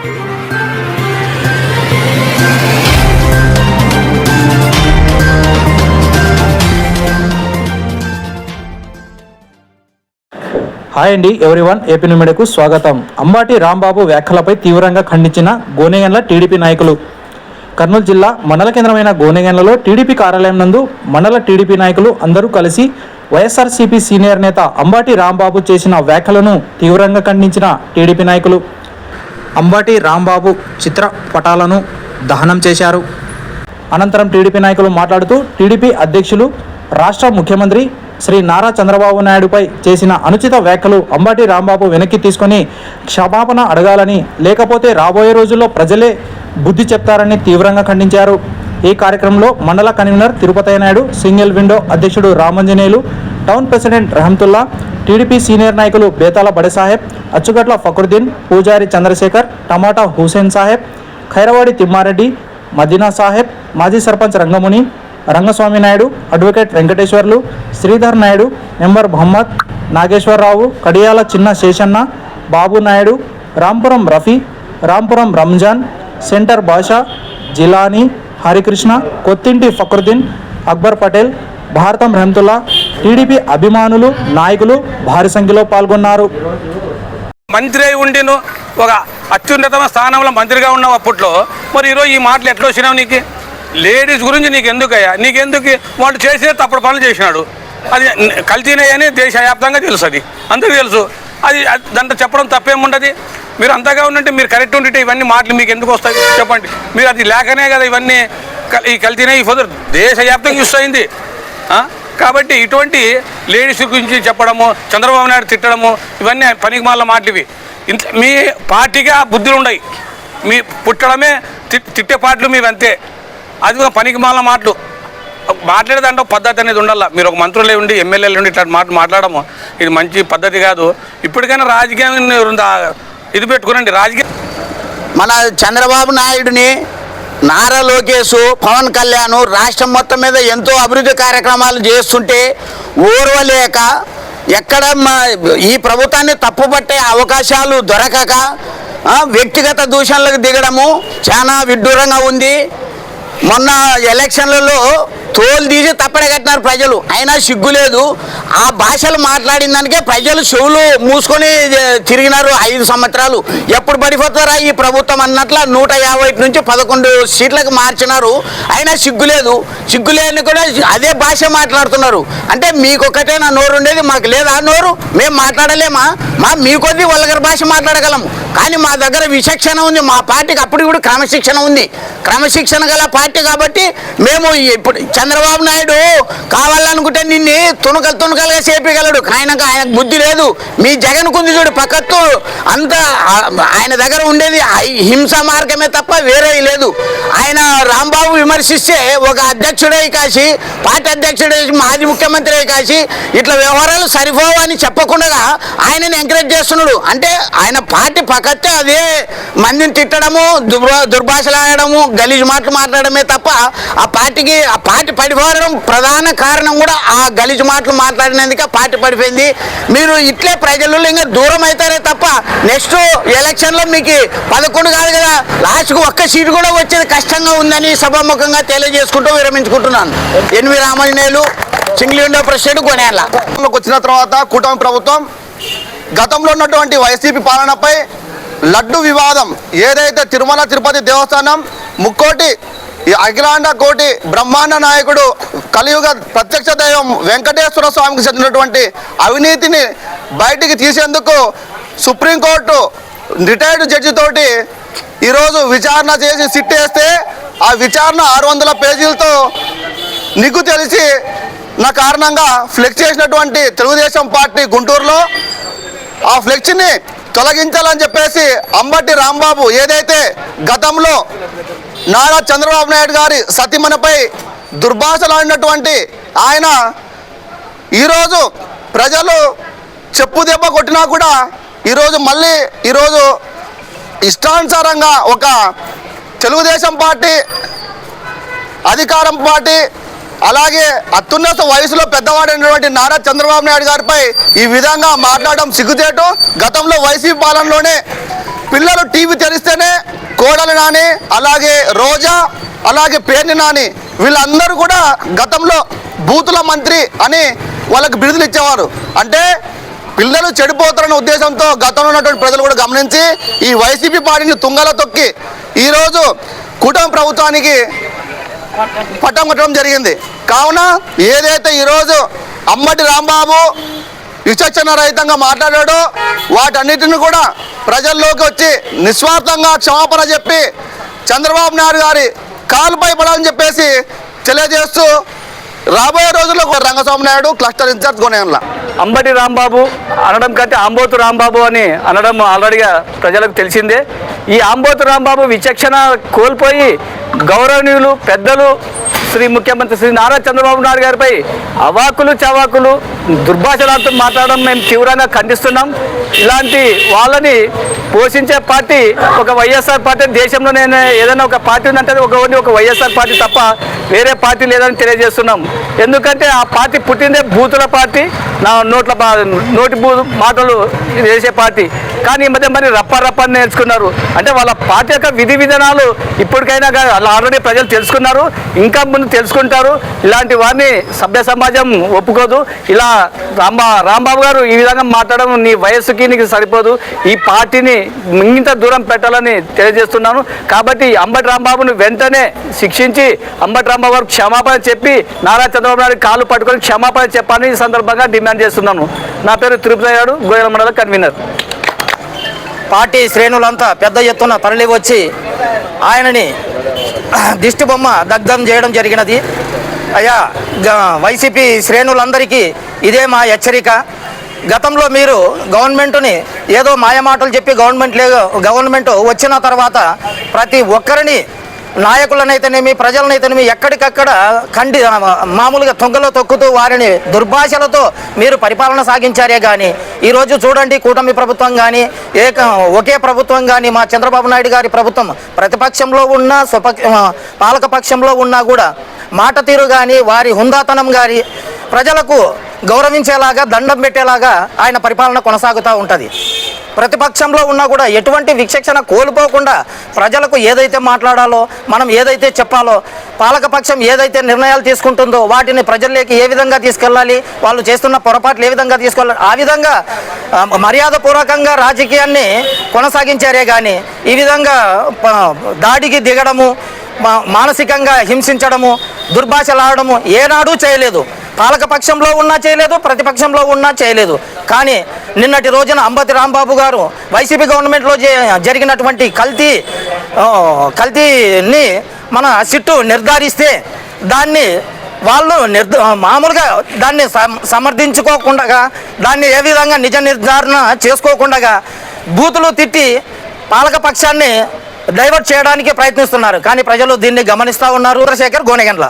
Hi అండి everyone AP మీడియాకు స్వాగతం. అంబాటి రాంబాబు వ్యాఖ్యలపై తీవ్రంగా ఖండించిన గోనెగండ్ల టీడీపీ నాయకులు. కర్నూలు జిల్లా మండల కేంద్రమైన గోనెగండ్లలో టీడీపీ కార్యాలయం నందు మండల టీడీపీ నాయకులు అందరూ కలిసి వైఎస్ఆర్సీపీ సీనియర్ నేత అంబాటి రాంబాబు చేసిన వ్యాఖ్యలను తీవ్రంగా ఖండించిన టీడీపీ నాయకులు. అంబాటి రాంబాబు చిత్ర పటాలను దహనం చేశారు. అనంతరం టీడీపీ నాయకులు మాట్లాడుతూ టీడీపీ అధ్యక్షులు రాష్ట్ర ముఖ్యమంత్రి శ్రీ నారా చంద్రబాబు నాయుడుపై చేసిన అనుచిత వ్యాఖ్యలు అంబాటి రాంబాబు వెనక్కి తీసుకొని క్షమాపణ అడగాలని లేకపోతే రాబోయే రోజుల్లో ప్రజలే బుద్ధి చెప్తారని తీవ్రంగా ఖండించారు. ఈ కార్యక్రమంలో mandal convener Tirupati Naidu single window అధ్యక్షుడు Ramanjaneyulu town president Rahamtullah TDP senior నాయకులు బేతాల బడసాహెబ్ అచ్చుగట్ల ఫకరుద్దీన్ పూజారి చంద్రశేఖర్ టమాటా హుసేన్ సాహెబ్ ఖైరవాడి తిమ్మారెడ్డి మదీనా సాహెబ్ మాజీ sarpanch Rangamuni Rangaswamy Naidu advocate Venkateswarlu Sridhar Naidu member Mohammad Nageswararao Kadiyala Chinna Seshanna Babu Naidu Rampuram Rafi Rampuram Ramzan centre Basha Jilani Harikrishna Kottinti Fakruddin Akbar Patel Bharatam Rahamtullah TDP అభిమానులు నాయకులు భారీ సంఖ్యలో పాల్గొన్నారు. మంత్రి అయి ఉండిను. ఒక అత్యున్నతమైన స్థానంలో మంత్రిగా ఉన్నావు అప్పట్లో. మరి ఈరోజు ఈ మాటలు ఎట్లా వచ్చినావు నీకు? లేడీస్ గురించి నీకు ఎందుకయ్యా? నీకెందుకు? వాళ్ళు చేసే తప్పుడు పనులు చేసినాడు. అది కల్తీనయ్యని దేశవ్యాప్తంగా తెలుసు అది. అందరికీ తెలుసు. అది అది దాంట్లో చెప్పడం తప్పేముండదు? మీరు అంతగా ఉండంటే మీరు కరెక్ట్ ఉంటే ఇవన్నీ మాటలు మీకు ఎందుకు వస్తాయి? చెప్పండి. మీరు అది లేకనే కదా ఇవన్నీ ఈ కల్తీనే ఈ ఫోదర్. దేశవ్యాప్తంగా యూస్ అయింది. కాబట్టి ఇటువంటి లేడీస్ గురించి చెప్పడము చంద్రబాబు నాయుడు తిట్టడము ఇవన్నీ పనికి మాల మాటలు ఇవి. ఇంత మీ పార్టీగా బుద్ధులు ఉన్నాయి మీ పుట్టడమే తిట్టే పాటలు మీవి అంతే. అది పనికి మాల మాటలు. మాట్లాడేదంటే పద్ధతి అనేది ఉండాల. మీరు ఒక మంత్రులే ఉండి ఎమ్మెల్యేలు ఉండి ఇట్లా మాట మాట్లాడము. ఇది మంచి పద్ధతి కాదు. ఇప్పటికైనా రాజకీయం ఇది పెట్టుకునండి రాజకీయ మన చంద్రబాబు నాయుడిని నారా లోకేష్ పవన్ కళ్యాణ్ రాష్ట్రం మొత్తం మీద ఎంతో అభివృద్ధి కార్యక్రమాలు చేస్తుంటే ఓర్వలేక ఎక్కడ మా ఈ ప్రభుత్వాన్ని తప్పుపట్టే అవకాశాలు దొరకక వ్యక్తిగత దూషణలకు దిగడము చాలా విడ్డూరంగా ఉంది. మొన్న ఎలక్షన్లలో తోలు తీసి తప్పడ కట్టినారు ప్రజలు. అయినా సిగ్గు లేదు. ఆ భాషలు మాట్లాడిన దానికే ప్రజలు చెవులు మూసుకొని తిరిగినారు ఐదు సంవత్సరాలు. ఎప్పుడు పడిపోతారా ఈ ప్రభుత్వం అన్నట్ల నూట యాభై నుంచి పదకొండు సీట్లకు మార్చినారు. అయినా సిగ్గు లేదు. సిగ్గు లేని కూడా అదే భాష మాట్లాడుతున్నారు. అంటే మీకొక్కటే నా నోరు ఉండేది మాకు లేదా నోరు? మేము మాట్లాడలేమా? మా మీ కొద్ది వల్గర్ భాష మాట్లాడగలము. కానీ మా దగ్గర విచక్షణ ఉంది. మా పార్టీకి అప్పుడు కూడా క్రమశిక్షణ ఉంది. క్రమశిక్షణ గల పార్టీ కాబట్టి మేము ఇప్పుడు చంద్రబాబు నాయుడు నిన్ను తునకలు తునకలుగా చేపగలడు ఆయనకు ఆయనకు బుద్ధి లేదు. మీ జగన్ కుంది చూడు పక్కత్తు అంత ఆయన దగ్గర ఉండేది హింస మార్గమే తప్ప వేరే లేదు. ఆయన రాంబాబు విమర్శిస్తే ఒక అధ్యక్షుడే కాసి పార్టీ అధ్యక్షుడే మాజీ ముఖ్యమంత్రి కాసి ఇట్లా వ్యవహారాలు సరిపోవని చెప్పకుండా ఆయనని ఎంకరేజ్ చేస్తున్నాడు. అంటే ఆయన పార్టీ పక్కతే అదే మందిని తిట్టడము దుర్భా దుర్భాషలాడము గలీజ్ మాటలు మాట్లాడమే తప్ప ఆ పార్టీకి ఆ పార్టీ పడిపోవడం ప్రధాన కారణం కూడా ఆ గలీజ్ మాటలు మాట్లాడినందుకే పార్టీ పడిపోయింది. మీరు ఇట్లే ప్రజలు ఇంకా దూరం అవుతారే తప్ప నెక్స్ట్ ఎలక్షన్లో మీకు పదకొండు కాదు కదా లాస్ట్కు ఒక్క సీటు కూడా వచ్చేది కష్టంగా ఉందని సభాముఖంగా తెలియజేసుకుంటూ విరమించుకుంటున్నాను. NV Ramajaneyulu single president Koneyala వచ్చిన తర్వాత కూటమి ప్రభుత్వం గతంలో ఉన్నటువంటి వైసీపీ పాలనపై లడ్డు వివాదం ఏదైతే తిరుమల తిరుపతి దేవస్థానం ముక్కోటి ఈ అఖిలాండ కోటి బ్రహ్మాండ నాయకుడు కలియుగ ప్రత్యక్ష దైవం వెంకటేశ్వర స్వామికి చెందినటువంటి అవినీతిని బయటికి తీసేందుకు సుప్రీంకోర్టు రిటైర్డ్ జడ్జి తోటి ఈరోజు విచారణ చేసి సిట్ వేస్తే ఆ విచారణ ఆరు వందల పేజీలతో నీకు తెలిసి నా కారణంగా ఫ్లెక్స్ చేసినటువంటి తెలుగుదేశం పార్టీ గుంటూరులో ఆ ఫ్లెక్స్ని తొలగించాలని చెప్పేసి అంబటి రాంబాబు ఏదైతే గతంలో నారా చంద్రబాబు నాయుడు గారి సతీమణిపై దుర్భాషలాడినటువంటి ఆయన ఈరోజు ప్రజలు చెప్పు దెబ్బ కొట్టినా కూడా ఈరోజు మళ్ళీ ఈరోజు ఇష్టానుసారంగా ఒక తెలుగుదేశం పార్టీ అధికారం పార్టీ అలాగే అత్యున్నత వయసులో పెద్దవాడైనటువంటి నారా చంద్రబాబు నాయుడు గారిపై ఈ విధంగా మాట్లాడడం సిగ్గుచేటు. గతంలో వైసీపీ పాలనలోనే పిల్లలు టీవీ తెరిస్తేనే కోడలు నాని అలాగే రోజా అలాగే పేర్ని నాని వీళ్ళందరూ కూడా గతంలో బూతుల మంత్రి అని వాళ్ళకి బిరుదులు ఇచ్చేవారు. అంటే పిల్లలు చెడిపోతారన్న ఉద్దేశంతో గతంలో ఉన్నటువంటి ప్రజలు కూడా గమనించి ఈ వైసీపీ పార్టీని తుంగల తొక్కి ఈరోజు కుటుంబ ప్రభుత్వానికి పట్టం కట్టడం జరిగింది. కావున ఏదైతే ఈరోజు అమ్మటి రాంబాబు విచక్షణ రహితంగా మాట్లాడాడో. వాటన్నిటిని కూడా ప్రజల్లోకి వచ్చి నిస్వార్థంగా క్షమాపణ చెప్పి చంద్రబాబు నాయుడు గారి కాలుపై పడాలని చెప్పేసి తెలియజేస్తూ రాబోయే రోజుల్లో రంగస్వామి నాయుడు క్లస్టర్ ఇన్ఛార్జ్ కొనేయాల అంబటి రాంబాబు అనడం కంటే ఆంబోతు రాంబాబు అని అనడం ఆల్రెడీగా ప్రజలకు తెలిసిందే. ఈ ఆంబోతు రాంబాబు విచక్షణ కోల్పోయి గౌరవనీయులు పెద్దలు శ్రీ ముఖ్యమంత్రి శ్రీ నారా చంద్రబాబు నాయుడు గారిపై అవాకులు చవాకులు దుర్భాషలతో మాట్లాడడం మేము తీవ్రంగా ఖండిస్తున్నాం. ఇలాంటి వాళ్ళని పోషించే పార్టీ ఒక వైఎస్ఆర్ పార్టీ దేశంలోనే ఏదైనా ఒక పార్టీ ఉందంటే ఒక ఒక వైఎస్ఆర్ పార్టీ తప్ప వేరే పార్టీ లేదని తెలియజేస్తున్నాం. ఎందుకంటే ఆ పార్టీ పుట్టిందే బూతుల పార్టీ నా నోట్ల నోటి బూ మాటలు వేసే పార్టీ. కానీ ఈ మధ్య మరి రప్ప రప్పని నేర్చుకున్నారు. అంటే వాళ్ళ పార్టీ యొక్క విధి విధానాలు ఇప్పటికైనా గా- వాళ్ళు ఆల్రెడీ ప్రజలు తెలుసుకున్నారు. ఇంకా ముందు తెలుసుకుంటారు. ఇలాంటి వారిని సభ్య సమాజం ఒప్పుకోదు. ఇలా రాంబా రాంబాబు గారు ఈ విధంగా మాట్లాడడం నీ వయస్సుకి నీకు సరిపోదు. ఈ పార్టీని ఇంత దూరం పెట్టాలని తెలియజేస్తున్నాను. కాబట్టి అంబటి రాంబాబును వెంటనే శిక్షించి అంబటి రాంబాబు గారు క్షమాపణ చెప్పి నారా చంద్రబాబు నాయుడు కాలు పట్టుకొని క్షమాపణ చెప్పాలని ఈ సందర్భంగా డిమాండ్ చేస్తున్నాను. నా పేరు తిరుపతి నాయుడు గోయల మండల కన్వీనర్. పార్టీ శ్రేణులంతా పెద్ద ఎత్తున తరలి వచ్చి ఆయనని దిష్టి బొమ్మ దగ్ధం చేయడం జరిగినది. అయ్యా వైసీపీ శ్రేణులందరికీ ఇదే మా హెచ్చరిక. గతంలో మీరు గవర్నమెంట్ని ఏదో మాయమాటలు చెప్పి గవర్నమెంట్ లే గవర్నమెంట్ వచ్చిన తర్వాత ప్రతి ఒక్కరిని నాయకులనైతేనేమి ప్రజలనైతేనేమి ఎక్కడికక్కడ ఖండి మామూలుగా తొంగలో తొక్కుతూ వారిని దుర్భాషలతో మీరు పరిపాలన సాగించారే కానీ ఈరోజు చూడండి కూటమి ప్రభుత్వం కానీ ఏక ఒకే ప్రభుత్వం కానీ మా చంద్రబాబు నాయుడు గారి ప్రభుత్వం ప్రతిపక్షంలో ఉన్న స్వపక్ష పాలక పక్షంలో ఉన్నా కూడా మాట తీరు కానీ వారి హుందాతనం కానీ ప్రజలకు గౌరవించేలాగా దండం పెట్టేలాగా ఆయన పరిపాలన కొనసాగుతూ ఉంటుంది. ప్రతిపక్షంలో ఉన్నా కూడా ఎటువంటి విచక్షణ కోల్పోకుండా ప్రజలకు ఏదైతే మాట్లాడాలో మనం ఏదైతే చెప్పాలో పాలకపక్షం ఏదైతే నిర్ణయాలు తీసుకుంటుందో వాటిని ప్రజల్లోకి ఏ విధంగా తీసుకెళ్ళాలి వాళ్ళు చేస్తున్న పొరపాట్లు ఏ విధంగా తీసుకెళ్ళాలి ఆ విధంగా మర్యాదపూర్వకంగా రాజకీయాన్ని కొనసాగించారే కానీ ఈ విధంగా దాడికి దిగడము మానసికంగా హింసించడము దుర్భాషలాడము ఏనాడూ చేయలేదు. పాలకపక్షంలో ఉన్నా చేయలేదు ప్రతిపక్షంలో ఉన్నా చేయలేదు. కానీ నిన్నటి రోజున అంబతి రాంబాబు గారు వైసీపీ గవర్నమెంట్లో జరిగినటువంటి కల్తీ కల్తీని మన సిట్టు నిర్ధారిస్తే దాన్ని వాళ్ళు నిర్ధ మామూలుగా దాన్ని సమ- సమర్థించుకోకుండా దాన్ని ఏ విధంగా నిజ నిర్ధారణ చేసుకోకుండా బూతులు తిట్టి పాలకపక్షాన్ని డైవర్ట్ చేయడానికి ప్రయత్నిస్తున్నారు. కానీ ప్రజలు దీన్ని గమనిస్తూ ఉన్నారు. చంద్రశేఖర్ గోనెగండ్ల.